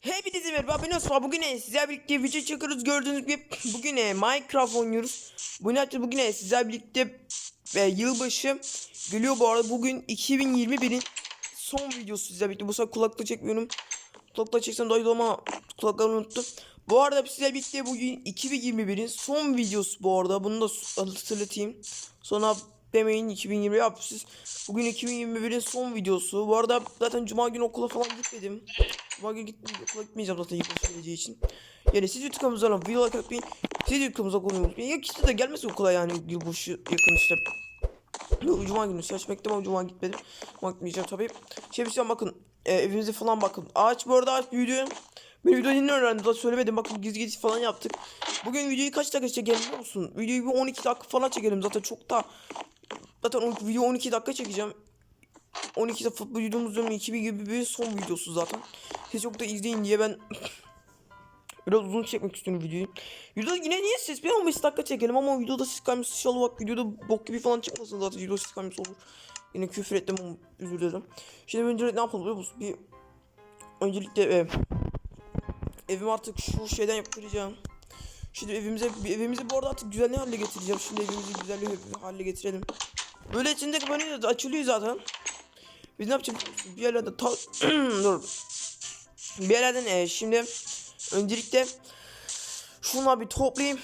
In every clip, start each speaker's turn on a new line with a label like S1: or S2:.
S1: Hepinize merhaba ben Osman. Bugün e, sizlerle birlikte video çekiyoruz. Gördüğünüz gibi bugün e, Minecraft oynuyoruz. Bu ne bugün e, sizlerle birlikte e, yılbaşı geliyor bu arada. Bugün 2021'in son videosu sizlerle birlikte. Bu sefer kulaklığı çekmiyorum. Kulaklığı çeksem daha iyi ama kulaklarımı unuttum. Bu arada sizlerle birlikte bugün 2021'in son videosu bu arada. Bunu da hatırlatayım. Sonra demeyin 2020 yap siz Bugün 2021'in son videosu bu arada zaten cuma günü okula falan gitmedim Cuma günü gittim, okula gitmeyeceğim zaten yılbaşı geleceği için. Yani siz YouTube kanalımıza video like atmayın. Siz YouTube kanalımıza abone olmayı. Ya ikisi de gelmesin okula yani yılbaşı yakın işte. Cuma günü saç bekledim ama Cuma gitmedim. Gitmeyeceğim tabii. Şey bir şey bakın. E, evimize falan bakın. Ağaç bu arada ağaç büyüdü. Ben videoyu yeni öğrendim. Daha söylemedim. Bakın gizli gizli falan yaptık. Bugün videoyu kaç dakika çekelim biliyor musun? Videoyu bir 12 dakika falan çekelim. Zaten çok da Zaten o video 12 dakika çekeceğim. 12 de futbol videomuzun 2000 gibi bir son videosu zaten. Siz çok da izleyin diye ben biraz uzun çekmek istiyorum videoyu. Videoda yine niye ses bir 15 dakika çekelim ama videoda ses kayması inşallah bak videoda bok gibi falan çıkmasın zaten videoda ses kayması olur. Yine küfür ettim ama özür dilerim. Şimdi önce ne yapalım biliyor musun? Bir öncelikle ev. Evimi artık şu şeyden yaptıracağım. Şimdi evimize evimizi bu arada artık güzel hale getireceğim. Şimdi evimizi güzel bir hale getirelim. Böyle içinde böyle açılıyor zaten. Biz ne yapacağız? Bir yerlerden ta... dur. Bir yerlerden e, şimdi öncelikle şuna bir toplayayım.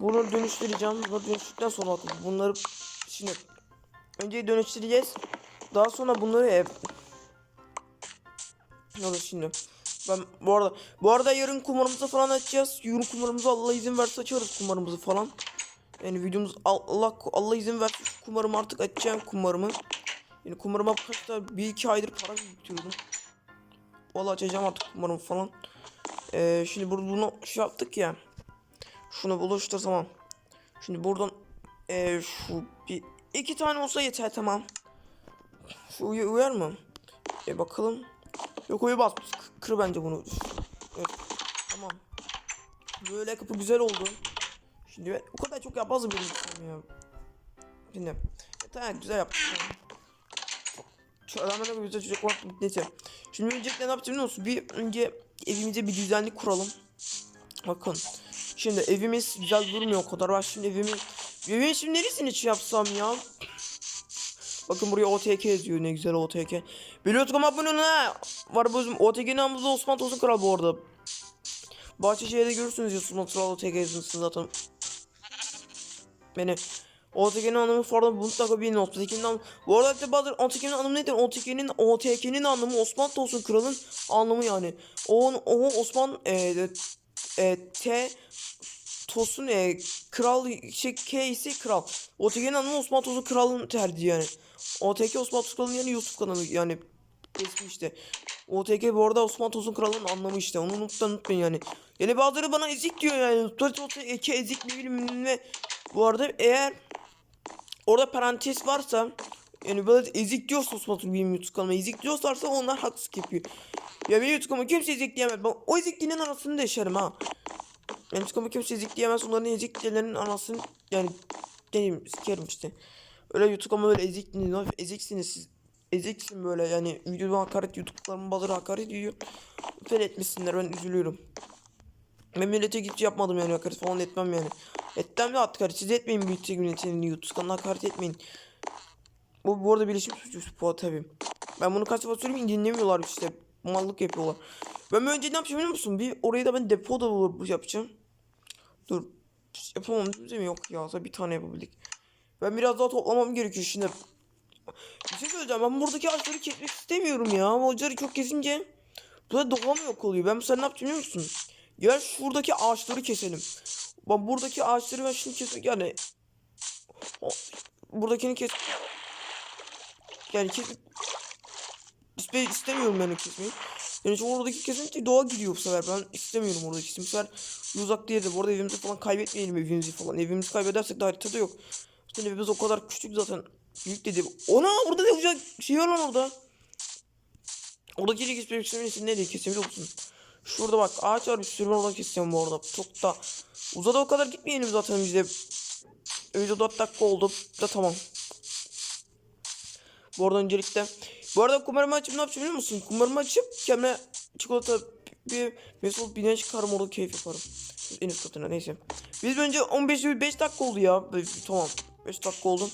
S1: Bunu dönüştüreceğim. Bunu dönüştürdükten sonra bunları şimdi önce dönüştüreceğiz. Daha sonra bunları e, ne olur şimdi. Ben bu arada bu arada yarın kumarımızı falan açacağız. Yarın kumarımızı Allah izin verse açarız kumarımızı falan. Yani videomuz Allah Allah izin verse şu kumarımı artık açacağım kumarımı. Yani kumarıma kaç bir iki aydır para biriktiriyordum. Vallahi açacağım artık kumarımı falan. Ee, şimdi burada bunu şey yaptık ya. Şunu buluştur tamam. Şimdi buradan ee, şu bir iki tane olsa yeter tamam. Şu uy uyar mı? E bakalım. Yok uyu bas. Kır bence bunu. Evet. Tamam. Böyle kapı güzel oldu. Şimdi ben o kadar çok yapmazdım benim için ya. Şimdi. Tamam güzel yaptık. Tamam. Şu adamlar da güzel çocuk var. Neyse. Şimdi öncelikle ne yapacağım biliyor musun? Bir önce evimize bir düzenlik kuralım. Bakın. Şimdi evimiz güzel durmuyor o kadar. Bak şimdi evimi Evimin şimdi neresini şey yapsam ya? Bakın buraya OTK yazıyor ne güzel OTK. Biliyorsun ama bunun ha. Var bizim OTK namımızda Osman Tosun Kral bu arada. Bahçeşehir'de görürsünüz ya Osman Kral OTK yazılsın zaten. Beni OTK'nin anlamı falan mutlaka bilin OTK'nin anlamı. Bu arada işte bazı OTK'nin anlamı nedir? OTK'nin OTK'nin anlamı Osman Tosun Kral'ın anlamı yani. O, o Osman e, e, T Tosun e, kral şey K ise kral. OTK'nin anlamı Osman Tosun Kral'ın tercihi yani. OTK Osman Tosun Kral'ın yani YouTube kanalı yani ismi işte. OTK bu arada Osman Tosun Kral'ın anlamı işte. Onu unutmayın, unutmayın yani. Yani bazıları bana ezik diyor yani. Tuvalet OTK ezik ne bileyim ve bu arada eğer orada parantez varsa yani böyle ezik diyorsa Osman Tosun benim YouTube kanalıma ezik diyorlarsa onlar haksızlık yapıyor. Ya benim YouTube kanalıma kimse ezik diyemez. Ben o ezikliğinin arasını deşerim ha. Yani YouTube kimse ezik diyemez. Onların eziklerinin anasını yani deneyim sikerim işte. Öyle YouTube ama böyle ezik eziksiniz siz. Eziksin böyle yani videoda hakaret YouTube'ların bazıları hakaret ediyor. Fel etmişsinler ben üzülüyorum. Ben millete git yapmadım yani hakaret falan etmem yani. Etmem de hakaret siz etmeyin büyük yönetinin YouTube kanalına hakaret etmeyin. Bu bu arada bilişim suçu bu tabi. Ben bunu kaç defa söyleyeyim dinlemiyorlar işte. Mallık yapıyorlar. Ben önce ne yapacağım biliyor musun? Bir orayı da ben depoda bulup yapacağım. Dur. Yapamam değil mi? Yok ya. Bir tane yapabildik. Ben biraz daha toplamam gerekiyor şimdi. Bir şey söyleyeceğim. Ben buradaki ağaçları kesmek istemiyorum ya. Ama ağaçları çok kesince burada doğam yok oluyor. Ben mesela ne yapacağım biliyor musun? Gel şuradaki ağaçları keselim. Ben buradaki ağaçları ben şimdi kesmek yani buradakini kes yani kes İste, istemiyorum ben kesmeyi. Yani şu oradaki kesinlikle doğa gidiyor bu sefer. Ben istemiyorum oradaki kesim. Bu sefer uzak yerde. Bu arada evimizi falan kaybetmeyelim evimizi falan. Evimizi kaybedersek de haritada yok. Zaten evimiz o kadar küçük zaten. Büyük dedi. Ona orada ne olacak? Şey var lan orada. Oradaki kesmek istemiyorsun. Nereye kesebiliyor musun? Şurada bak ağaç var bir sürü oradan keseceğim bu arada. Çok da uzadı o kadar gitmeyelim zaten bize. Öyle 4 dakika oldu da tamam. Bu arada öncelikle bu arada kumarımı açıp ne yapacağım biliyor musun? Kumarımı açıp kendime çikolata bir Mesut bine çıkarım orada keyif yaparım. En üst katına neyse. Biz önce 15 5 dakika oldu ya. Tamam. 5 dakika oldu.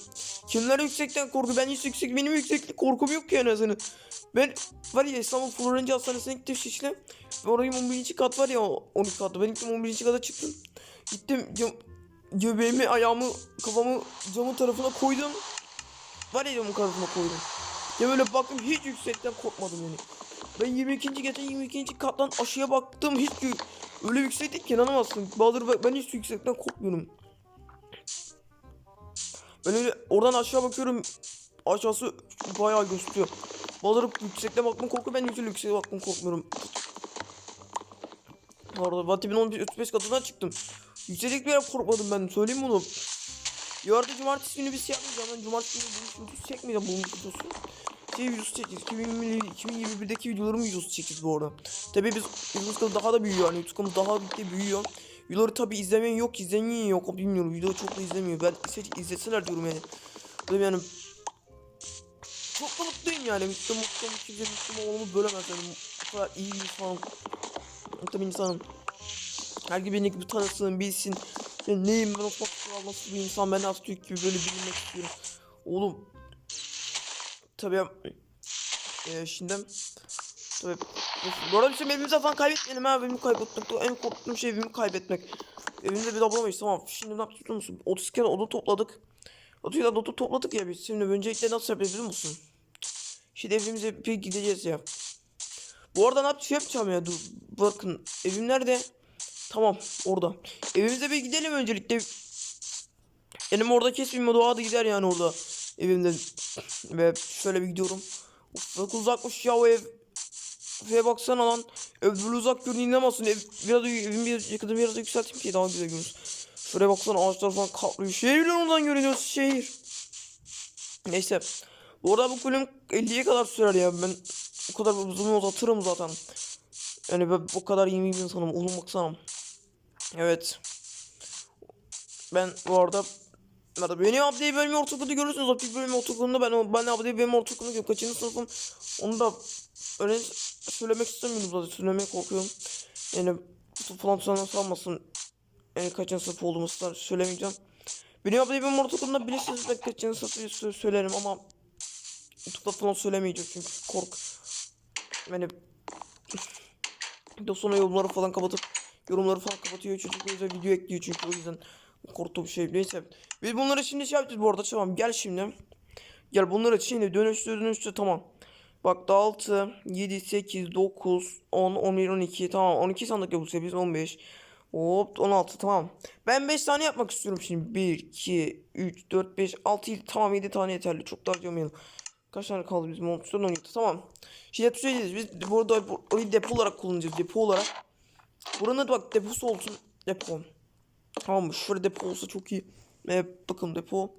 S1: Kimler yüksekten korku? Ben hiç yüksek benim yükseklik korkum yok ki yani senin. Ben var ya İstanbul Florenci Hastanesi'ne gittim şişle. Ve orayı 11. kat var ya 12 katlı. Ben gittim 11. kata çıktım. Gittim cam, göbeğimi ayağımı kafamı camın tarafına koydum. Var ya camın tarafına koydum. Ya böyle baktım hiç yüksekten korkmadım yani. Ben 22. geçen 22. kattan aşağıya baktım hiç öyle yüksektik ki inanamazsın. Bahadır ben hiç yüksekten korkmuyorum. Ben öyle oradan aşağı bakıyorum aşağısı bayağı gösteriyor. Bahadır yüksekten bakma korkuyor ben hiç öyle yükseğe bakma korkmuyorum. Bu arada Vatip'in 35 katından çıktım. Yükselecek bir yere korkmadım ben söyleyeyim bunu. Yarın cumartesi günü biz şey yapmayacağım. Ben cumartesi günü bu videosu çekmeyeceğim bu videosu. Şey videosu çekeceğiz. 2020, 2021'deki videoların videosu çekeceğiz bu arada. Tabii biz YouTube daha da büyüyor yani. YouTube daha bir büyüyor. Videoları tabii izlemeyen yok, izleyen yok. Bilmiyorum video çok da izlemiyor. Ben sadece izleseler diyorum yani. Tabii yani çok da mutluyum yani. Mutlu mutlu kimse mutlu olmamı bölemez yani. Bu kadar iyi bir insan. Mutlu insanım. Her gibi beni tanısın, bilsin. Ya neyim ben Osman Kral nasıl bir insan ben Atatürk gibi böyle bilinmek istiyorum. Oğlum. Tabii e, şimdi tabii bu arada şey evimize falan kaybetmeyelim ha evimi kaybetmek en korktuğum şey evimi kaybetmek evimizde bir de bulamayız tamam şimdi ne yaptık biliyor musun 30 kere oda topladık 30 kere oda topladık ya biz şimdi öncelikle nasıl yapacağız biliyor musun şimdi evimize bir gideceğiz ya bu arada ne yapacağım şey yapacağım ya dur bakın evim nerede Tamam orada. Evimize bir gidelim öncelikle. Benim orada kesin bir doğa da gider yani orada. Evimde. Ve şöyle bir gidiyorum. Of uzakmış ya o ev. Şuraya baksana lan. Böyle uzak görünüyor inanamazsın. Ev biraz evin bir yakını biraz yükselteyim ki daha güzel görünsün. Şuraya baksana ağaçlar falan kaplıyor. Şehir bile oradan görünüyor şehir. Neyse. Bu arada bu bölüm 50'ye kadar sürer ya. Ben o kadar uzun uzatırım zaten. Yani ben bu kadar iyi bir insanım. Oğlum baksana. Evet. Ben bu arada Merhaba. Benim abdeye bölümü ortaokulda görürsünüz. Abdeye bölümü ortaokulunda ben ben abdeye bölümü görüyorum. Kaçıncı sınıfım onu da öyle söylemek istemiyorum zaten. Söylemeye korkuyorum. Yani tutup falan sana sanmasın. Yani kaçıncı sınıf olduğumu söylemeyeceğim. Benim abdeye bölümü ortaokulunda bilirsiniz ben kaçıncı sınıfı sö- söylerim ama YouTube'da falan söylemeyeceğim çünkü kork. Yani de sonra yorumları falan kapatıp yorumları falan kapatıyor çocuk o yüzden video ekliyor çünkü o yüzden korktuğum şey neyse biz bunları şimdi şey yapacağız bu arada tamam gel şimdi gel bunları şimdi dönüştür dönüştür tamam bak da 6 7 8 9 10 11 12 tamam 12 sandık ya bu sefer biz 15 Hop 16 tamam. Ben 5 tane yapmak istiyorum şimdi. 1, 2, 3, 4, 5, 6, 7 tamam 7 tane yeterli. Çok daha harcamayalım. Kaç tane kaldı bizim? 14, 17 tamam. Şimdi yapacağız. Biz burada bu- orayı depo olarak kullanacağız. Depo olarak. Buranın da bak deposu olsun. Depo. Tamam? Şurada depo olsa çok iyi. Evet bakın depo.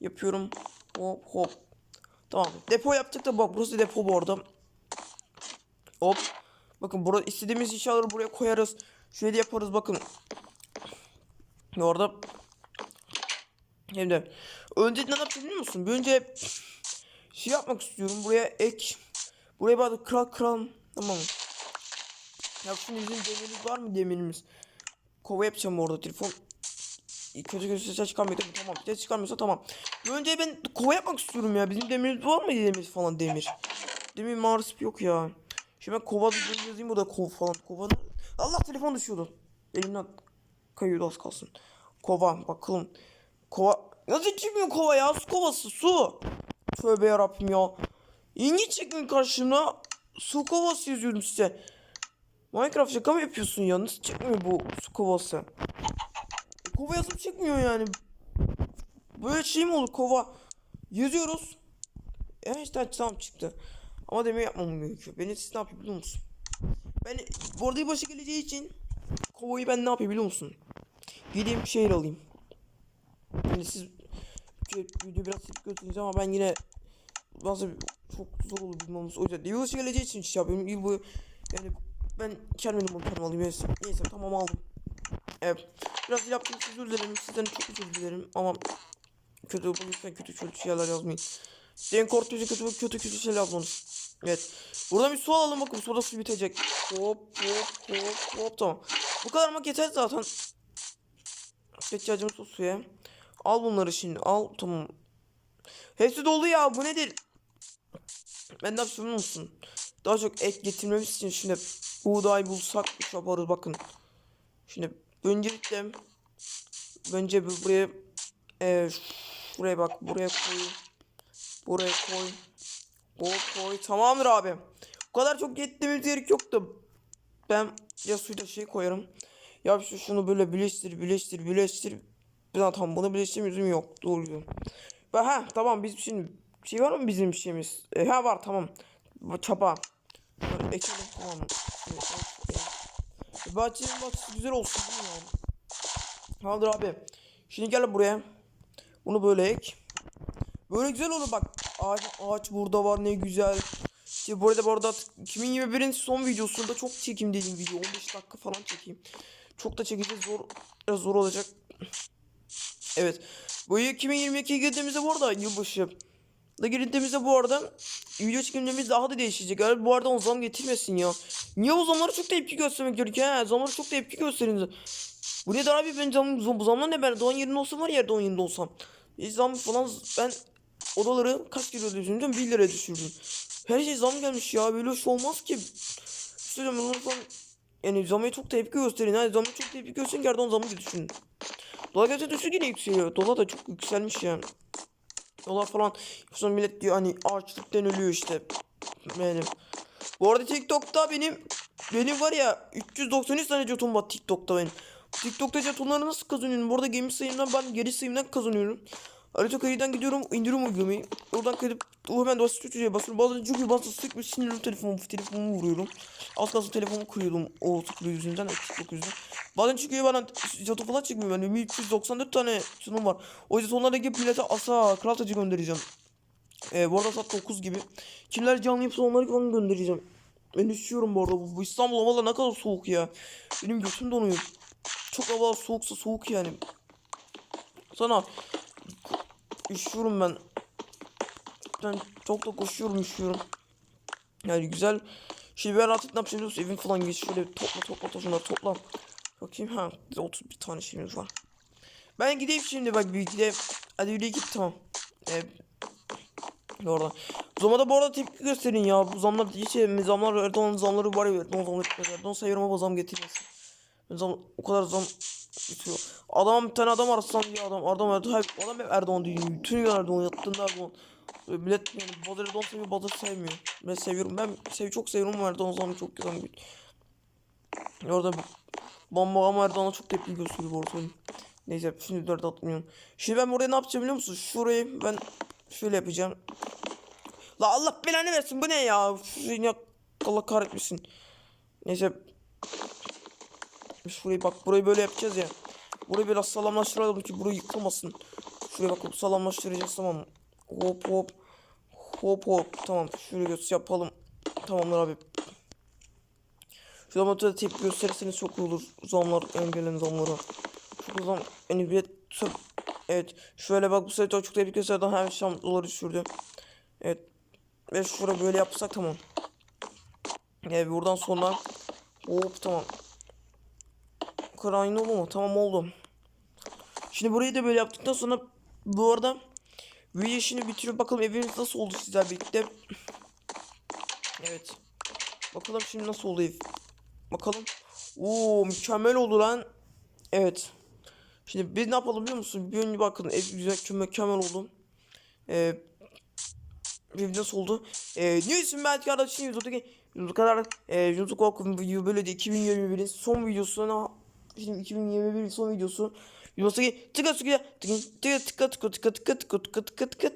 S1: Yapıyorum. Hop hop. Tamam. Depo yaptık da bak burası depo bu arada. Hop. Bakın burada istediğimiz eşyaları buraya koyarız. Şöyle yaparız bakın. Bu arada Şimdi önce ne yapacağım biliyor musun? Bir önce şey yapmak istiyorum. Buraya ek. Buraya bazı kral kral. Tamam? Ya şimdi bizim demirimiz var mı demirimiz? Kova yapacağım orada telefon. Kötü kötü ses çıkarmıyor tamam. Ses çıkarmıyorsa tamam. Önce ben kova yapmak istiyorum ya. Bizim demirimiz var mı demirimiz falan demir. Demir mağarası yok ya. Şimdi ben kova yazayım burada kov falan. Kova Allah telefon düşüyordu. Elimden kayıyordu az kalsın. Kova bakalım. Kova nasıl çıkmıyor kova ya? Su kovası su. Tövbe yarabbim ya. İngi çıkmıyor karşımda. Su kovası yazıyorum size. Minecraft şaka mı yapıyorsun ya? Nasıl çıkmıyor bu su kovası? Kova yazıp çıkmıyor yani. Böyle şey mi olur kova? Yazıyoruz. Evet işte tamam çıktı. Ama demir yapmam gerekiyor. Beni siz ne yapıyor biliyor musun? Ben bu arada başı geleceği için kovayı ben ne yapayım biliyor musun? Gideyim şehir alayım. Yani siz video biraz tepki götürünüz ama ben yine bazı çok zor olur bulmamız o yüzden yılbaşı geleceği için şey yapıyorum yıl boyu yani ben kendim montanımı alayım neyse, neyse tamam aldım evet biraz yaptım siz özür dilerim sizden çok özür dilerim ama kötü lütfen kötü kötü şeyler yazmayın Senin korktuğunuz kötü kötü kötü şeyler yazmanız Evet. Buradan bir su alalım bakın suda su bitecek. Hop hop hop hop tamam. Bu kadar mı yeter zaten. İhtiyacımız o suya. Al bunları şimdi al tamam. Hepsi dolu ya bu nedir? Ben biliyor musun? Daha çok et getirmemiz için şimdi buğday bulsak yaparız bakın. Şimdi öncelikle önce buraya e, buraya bak buraya koy. Buraya koy. Koy koy. Tamamdır abi. Bu kadar çok yettiğimiz gerek yoktu. Ben ya suyla şey koyarım. Ya şu şunu böyle birleştir birleştir birleştir. Tamam bunu birleştirme yüzüm yok. Doğru. Ve ha tamam biz şimdi şey var mı bizim şeyimiz? E, ha var tamam. Çapa. Ekelim tamam. Evet, evet, evet. Bahçenin bahçesi güzel olsun değil mi yani? Tamamdır abi. Şimdi gel buraya. Bunu böyle ek. Böyle güzel olur bak. Ağaç, ağaç burada var ne güzel. İşte bu arada bu arada 2021'in son videosunda çok çekim dedim video. 15 dakika falan çekeyim. Çok da çekeceğiz zor biraz zor olacak. Evet. Bu yıl 2022'ye girdiğimizde bu arada yılbaşı. Da girdiğimizde bu arada video çekimlerimiz daha da değişecek. Yani bu arada o zam getirmesin ya. Niye o zamlara çok tepki göstermek gerekiyor ha? Zamlara çok tepki gösterin. Bu nedir abi ben zam, bu zamlar ne ben doğan yerinde olsam var yerde 10 yerinde olsam. E, zam falan ben odaları kaç kilo düşürdüm 1 liraya düşürdüm. Her şey zam gelmiş ya böyle şey olmaz ki. Söylüyorum ben o zaman yani zamaya çok tepki gösterin. Yani zamaya çok tepki gösterin yerden zamı düşünün. Dolar gerçekten düşük yine yükseliyor. Dolar da çok yükselmiş yani. Dolar falan sonra millet diyor hani açlıktan ölüyor işte. Benim. Bu arada TikTok'ta benim benim var ya 393 tane jeton var TikTok'ta benim. TikTok'ta jetonları nasıl kazanıyorum? Bu arada gemi sayımdan ben geri sayımdan kazanıyorum. Harita kayıdan gidiyorum indiriyorum uygulamayı. Oradan kayıp hemen basit tutucuya basıyorum. Bazen çünkü bazen sık bir sinirli telefonumu, telefonumu vuruyorum. Az kalsın telefonumu kırıyordum o tıklı yüzünden, TikTok yüzünden. Bazen çıkıyor bana jeton falan çıkmıyor. Yani 394 tane jeton var. O yüzden onlara gidip millete asa kral tacı göndereceğim. Ee, bu arada saat 9 gibi. Kimler canlı yapsa onları falan göndereceğim. Ben üşüyorum bu arada. Bu, bu İstanbul havalar ne kadar soğuk ya. Benim götüm donuyor. Çok hava soğuksa soğuk yani. Sana üşüyorum ben. Ben çok da koşuyorum üşüyorum. Yani güzel. Şimdi ben artık ne musun? Evim falan geç şöyle topla topla şunları topla. Bakayım ha 31 tane şeyimiz var. Ben gideyim şimdi bak bir gideyim. Hadi yürü git tamam. Ee, orada. Zamada bu arada tepki gösterin ya. Bu zamlar hiç zamlar Erdoğan'ın zamları var ya Erdoğan zamları. Erdoğan sayıyorum ama zam getirmesin. Zam, o kadar zam bitiyor. Adam bir tane adam arasam diye adam adam Erdoğan adam hep Erdoğan diyor. Bütün gün Erdoğan yattığında Erdoğan. Millet yani Badır Erdoğan seviyor Badır sevmiyor. Ben seviyorum ben sev çok seviyorum Erdoğan zamı çok güzel. Orada bomba ama Erdoğan'a çok tepki gösteriyor bu. Neyse şimdi dört atmıyorum. Şimdi ben buraya ne yapacağım biliyor musun? Şurayı ben şöyle yapacağım. La Allah belanı versin bu ne ya? Şurayı Allah kahretmesin. Neyse. Şurayı bak burayı böyle yapacağız ya. Burayı biraz sağlamlaştıralım ki burayı yıkılmasın. Şuraya bak sağlamlaştıracağız tamam? Hop hop. Hop hop. Tamam şurayı göz yapalım. Tamamdır abi. Şu zamanda tepki gösterirseniz çok olur. Zamlar engellenin zamları. Çok zam yani bir Evet. Şöyle bak bu sefer çok tepki gösterdi. Her şam doları düşürdü. Evet. Ve şurada böyle yapsak tamam. Evet buradan sonra hop tamam. Kadar aynı oldu mu? Tamam oldu. Şimdi burayı da böyle yaptıktan sonra bu arada video işini bitiriyor. Bakalım evimiz nasıl oldu sizler birlikte. Evet. Bakalım şimdi nasıl oldu ev. Bakalım. Oo mükemmel oldu lan. Evet. Şimdi biz ne yapalım biliyor musun? Bir önce bakın ev güzel mükemmel oldu. Ee, ev nasıl oldu? Ee, ne isim belki arkadaşın YouTube'daki bu kadar e, YouTube korkum video böyle de 2021'in son videosuna şimdi 2021'in son videosu. Videosu tıka tıka tıka tıka tıka tıka tıka tıka tıka tıka tıka